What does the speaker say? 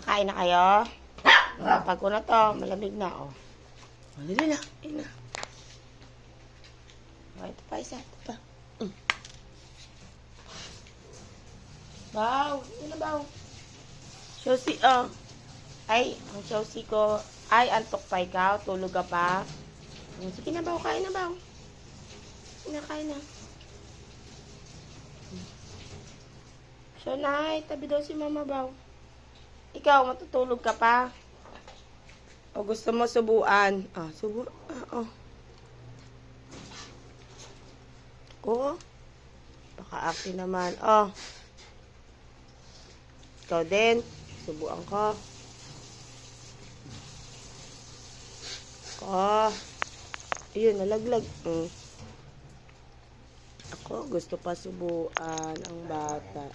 Kakain na kayo? Pag ko na to, malamig na, oh. Oh, dali na. Ayun na. Oh, ito pa, isa. Ito pa. Mm. Baw. Yun na, baw. Shosi, oh. Ay, ang shosi ko. Ay, antok pa ikaw. Tulog ka pa. Oh, Sige na, baw. Kain na, baw. Kain na, kain na. Shonay, tabi daw si Mama Baw. Ikaw, matutulog ka pa? O gusto mo subuan? Ah, subu... Ah, oh. Oo. Baka akin naman. Oh. Ikaw din. Subuan ko. Ko. Ayun, nalaglag. Mm. Ako, gusto pa subuan ang bata.